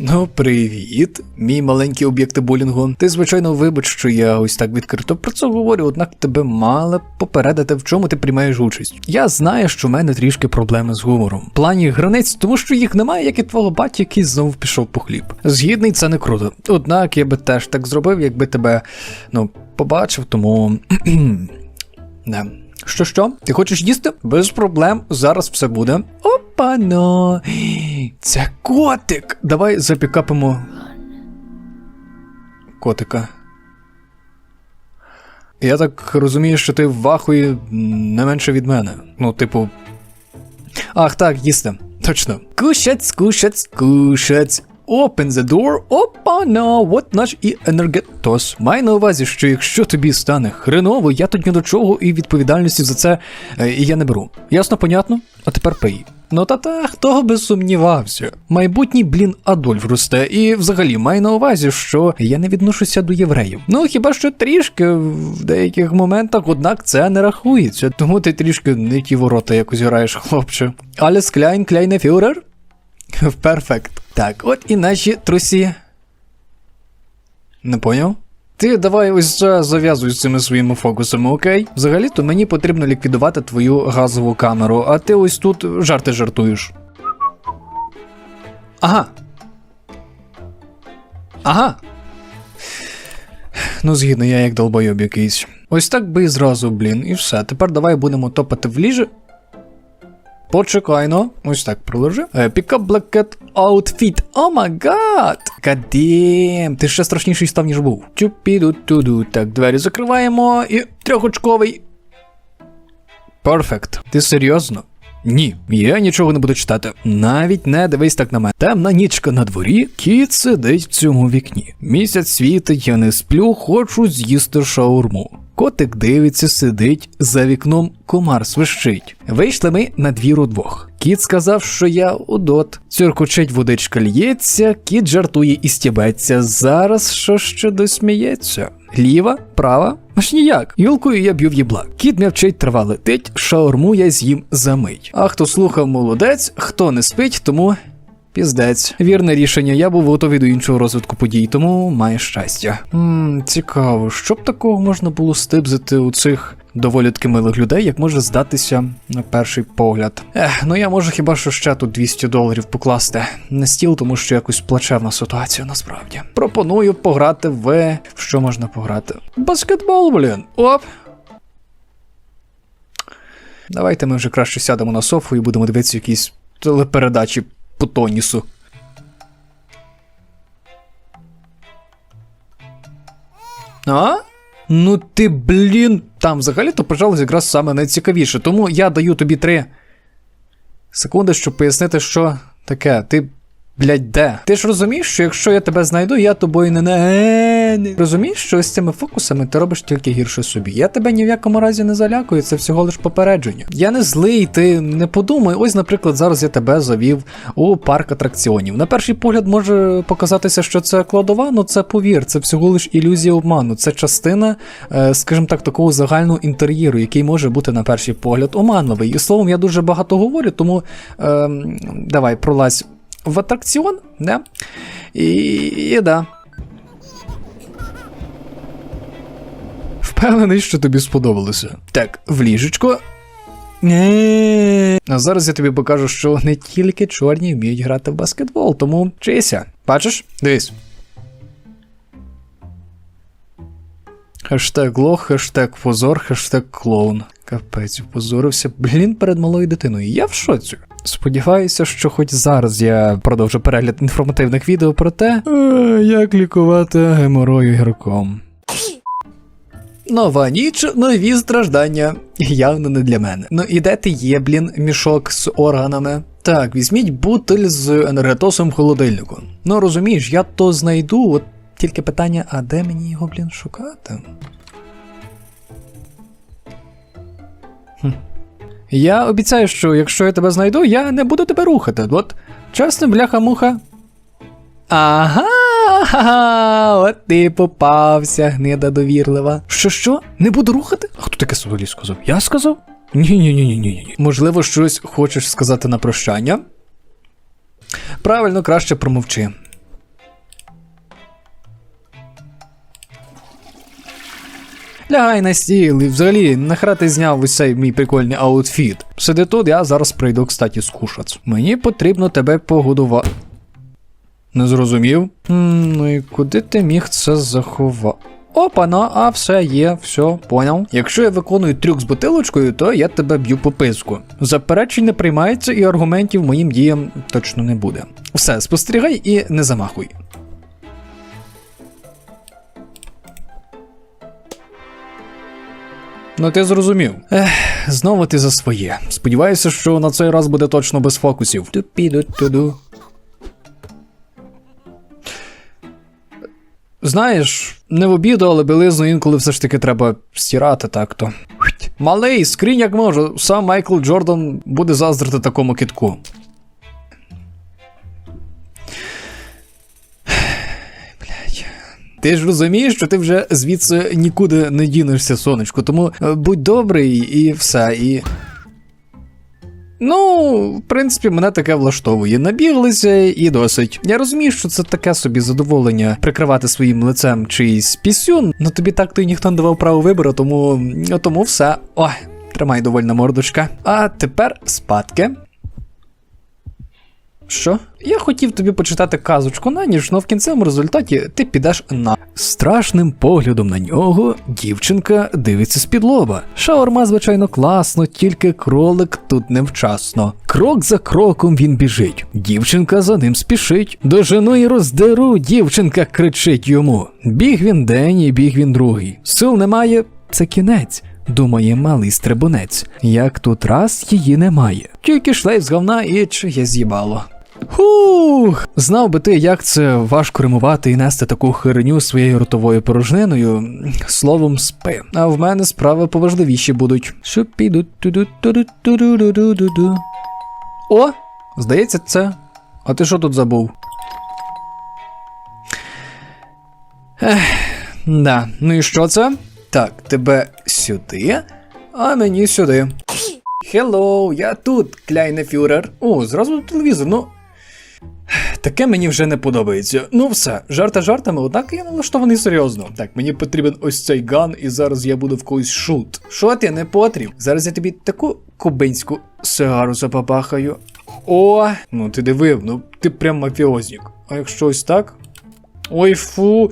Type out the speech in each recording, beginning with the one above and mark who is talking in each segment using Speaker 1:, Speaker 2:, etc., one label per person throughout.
Speaker 1: Ну, привіт, мій маленький об'єкт булінгу. Ти, звичайно, вибач, що я ось так відкрито про це говорю, однак тебе мали попередити, в чому ти приймаєш участь. Я знаю, що в мене трішки проблеми з гумором. Плані границь, тому що їх немає, як і твого батя, який знов пішов по хліб. Згідний, це не круто. Однак я би теж так зробив, якби тебе ну, побачив, тому. Не. Що що? Ти хочеш їсти? Без проблем, зараз все буде. Опано. Це котик. Давай запікапимо. Котика. Я так розумію, що ти в вахуї не менше від мене. Ну, типу. Ах, так, їсти. Точно. Кушать, кушать, кушать. Open the door, опа, на, от наш і енергетос. Май на увазі, що якщо тобі стане хреново, я тут ні до чого і відповідальності за це е, я не беру. Ясно, понятно? А тепер пий. Ну та та хто би сумнівався. Майбутній блін Адольф росте, і взагалі май на увазі, що я не відношуся до євреїв. Ну хіба що трішки в деяких моментах, однак це не рахується, тому ти трішки не ті ворота якось граєш, хлопче. Alles klein, kleine Führer? Перфект. Так, от і наші трусі. Не поняв? Ти давай ось це зав'язуй з цими своїми фокусами, окей? Взагалі-то мені потрібно ліквідувати твою газову камеру, а ти ось тут жарти жартуєш. Ага. Ага. Ну, згідно, я як долбойоб якийсь. Ось так би і зразу, блін, і все. Тепер давай будемо топати в ліжі. Почекай, ну. Ось так проложи. Пікап up Black Cat Outfit. О май гад! Кадем! Ти ще страшніший став, ніж був. Тюпіду туду. Так, двері закриваємо і трьохочковий. Перфект. Ти серйозно? Ні, я нічого не буду читати. Навіть не дивись так на мене. Темна нічка на дворі, кіт сидить в цьому вікні. Місяць світить, я не сплю, хочу з'їсти шаурму. Котик дивиться, сидить, за вікном комар свищить. Вийшли ми на двір удвох. Кіт сказав, що я удот. Цюркочить водичка лється, кіт жартує і стібеться. Зараз що ще досміється. Ліва, права, аж ніяк. Юлкою я б'ю в їбла. Кіт м'явчить, трава летить, шаурму я з'їм за мить. А хто слухав молодець, хто не спить, тому Піздець. Вірне рішення, я був готовий до іншого розвитку подій, тому має щастя. Ммм, цікаво, що б такого можна було стибзити у цих доволі таки милих людей, як може здатися на перший погляд. Ех, ну я можу хіба що ще тут 200 доларів покласти на стіл, тому що якось плачевна ситуація насправді. Пропоную пограти в. Що можна пограти? Баскетбол, блін. Оп. Давайте ми вже краще сядемо на софу і будемо дивитися якісь телепередачі по тонісу. А? Ну ти, блін. Там взагалі-то, пожалуй, якраз саме найцікавіше. Тому я даю тобі три секунди, щоб пояснити, що таке. Ти, блядь, де? Ти ж розумієш, що якщо я тебе знайду, я тобою не не. Розумієш, що з цими фокусами ти робиш тільки гірше собі. Я тебе ні в якому разі не залякую, це всього лиш попередження. Я не злий, ти не подумай. Ось, наприклад, зараз я тебе завів у парк атракціонів. На перший погляд може показатися, що це кладова, але це повір, це всього лиш ілюзія обману. Це частина, скажімо так, такого загального інтер'єру, який може бути на перший погляд оманливий. І словом, я дуже багато говорю, тому е, давай пролазь в атракціон, да? І, і да. Впевнений, що тобі сподобалося. Так, в ліжечко. А зараз я тобі покажу, що не тільки чорні вміють грати в баскетбол, тому вчися. Бачиш? Дивись. Хештег лох, хештег позор, хештег клоун. Капець, позорився, блін, перед малою дитиною. Я в шоці. Сподіваюся, що хоч зараз я продовжу перегляд інформативних відео про те, е, як лікувати геморою гірком. Нова ніч, нові страждання. Явно не для мене. Ну і де ти є, блін, мішок з органами? Так, візьміть бутиль з енергетосом в холодильнику. Ну розумієш, я то знайду, от тільки питання, а де мені його, блін, шукати? Я обіцяю, що якщо я тебе знайду, я не буду тебе рухати. От, чесно, бляха-муха. Ага, от ти попався, гнида довірлива. Що що? Не буду рухати? А хто таке взагалі сказав? Я сказав? Ні, ні, ні, ні, ні. Можливо, щось хочеш сказати на прощання? Правильно, краще промовчи. Лягай на стіл і взагалі нахера ти зняв ось цей мій прикольний аутфіт. Сиди тут, я зараз прийду, кстати, скушать. Мені потрібно тебе погодувати. Не зрозумів? Ну і куди ти міг це заховати? Опа, ну, а все є, все, поняв. Якщо я виконую трюк з бутилочкою, то я тебе б'ю по писку. Заперечень не приймається і аргументів моїм діям точно не буде. Все, спостерігай і не замахуй. Ну ти зрозумів. Ех, знову ти за своє. Сподіваюся, що на цей раз буде точно без фокусів. Ту-пі-ду-ту-ду. Знаєш, не в обіду, але білизну інколи все ж таки треба стирати так-то. Малий, скрінь як можу, сам Майкл Джордан буде заздрити такому китку. Ти ж розумієш, що ти вже звідси нікуди не дінешся, сонечко, тому е, будь добрий і все, і. Ну, в принципі, мене таке влаштовує. Набіглися і досить. Я розумію, що це таке собі задоволення прикривати своїм лицем чийсь пісюн, але тобі так то й ніхто не давав право вибору, тому, тому все. Ой, тримай довольна мордочка. А тепер спадки. Що? Я хотів тобі почитати казочку на ніч, але в кінцевому результаті ти підеш на. Страшним поглядом на нього дівчинка дивиться з-під лоба. Шаурма, звичайно, класно, тільки кролик тут невчасно. Крок за кроком він біжить. Дівчинка за ним спішить. Дожену і роздеру, дівчинка кричить йому. Біг він день і біг він другий. Сил немає, це кінець. Думає малий стрибунець, як тут раз її немає. Тільки шлейф з говна і чиє з'їбало. Хух! Знав би ти, як це важко римувати і нести таку херню своєю ротовою порожниною. Словом, спи. А в мене справи поважливіші будуть. Що ту-ду-ту-ду-ту-ду-ду-ду-ду. О! Здається, це. А ти що тут забув? Ех, да, ну і що це? Так, тебе сюди, а мені сюди. Хеллоу, я тут, кляйне фюрер. О, зразу телевізор, ну. Таке мені вже не подобається. Ну все, жарти жартами, однак я налаштований серйозно. Так, мені потрібен ось цей ган, і зараз я буду в когось шут. Що ти не потріб? Зараз я тобі таку кубинську сигару запапахаю. О, ну ти дивив, ну ти прям мафіознік. А якщо ось так? Ой, фу.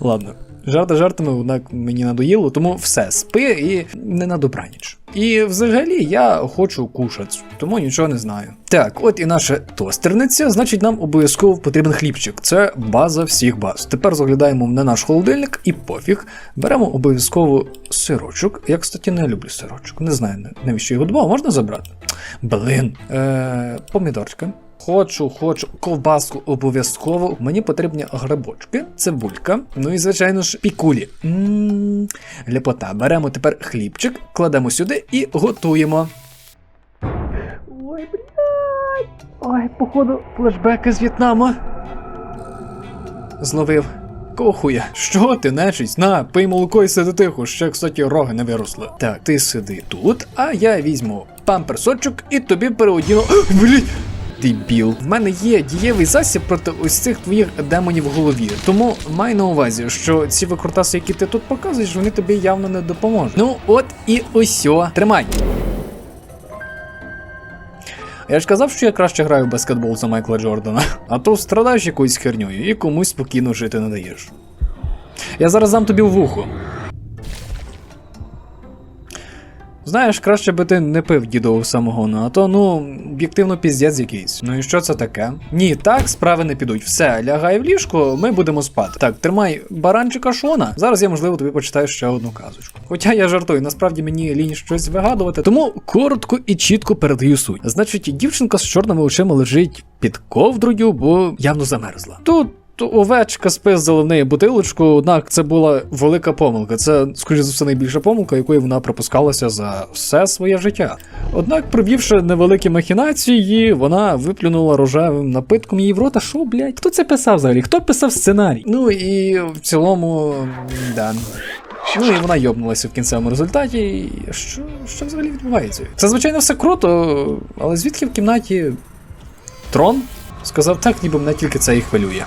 Speaker 1: Ладно. Жарти жартами, однак мені надоїло, тому все, спи і не на добраніч. І взагалі я хочу кушати, тому нічого не знаю. Так, от і наша тостерниця, значить, нам обов'язково потрібен хлібчик. Це база всіх баз. Тепер заглядаємо на наш холодильник і пофіг. Беремо обов'язково сирочок. Я, кстати, не люблю сирочок. Не знаю, навіщо його добав, можна забрати? Блин, е, помідорчика. Хочу, хочу ковбаску обов'язково. Мені потрібні грибочки, цибулька, ну і, звичайно ж, пікулі. Ляпота. Беремо тепер хлібчик, кладемо сюди і готуємо. Ой, блядь. Ой, походу, флешбеки з В'єтнаму. Зловив. Кохуя. Що ти, нечість? На, пий молоко і сиди тихо, ще, кстати, роги не виросли. Так, ти сиди тут, а я візьму памперсочок і тобі переодіну. Блять! Дебіл. В мене є дієвий засіб проти ось цих твоїх демонів в голові. Тому май на увазі, що ці викрутаси, які ти тут показуєш, вони тобі явно не допоможуть. Ну, от і осьо. Тримай. Я ж казав, що я краще граю в баскетбол за Майкла Джордана, а то страдаєш якоюсь херньою і комусь спокійно жити не даєш. Я зараз дам тобі в вухо. Знаєш, краще би ти не пив дідового самогону, а то, ну, об'єктивно піздець якийсь. Ну і що це таке? Ні, так справи не підуть. Все, лягай в ліжко, ми будемо спати. Так, тримай баранчика Шона. Зараз я, можливо, тобі почитаю ще одну казочку. Хоча я жартую, насправді мені лінь щось вигадувати, тому коротко і чітко передаю суть. Значить, дівчинка з чорними очима лежить під ковдрою, бо явно замерзла. Тут овечка спиздила в неї бутилочку, однак це була велика помилка. Це, скоріше за все, найбільша помилка, якою вона пропускалася за все своє життя. Однак, провівши невеликі махінації, вона виплюнула рожевим напитком її в рота. Що, блядь? Хто це писав взагалі? Хто писав сценарій? Ну і в цілому, да. Ну і вона йобнулася в кінцевому результаті. Що, що взагалі відбувається? Це, звичайно, все круто, але звідки в кімнаті трон? Сказав так, ніби мене тільки це і хвилює.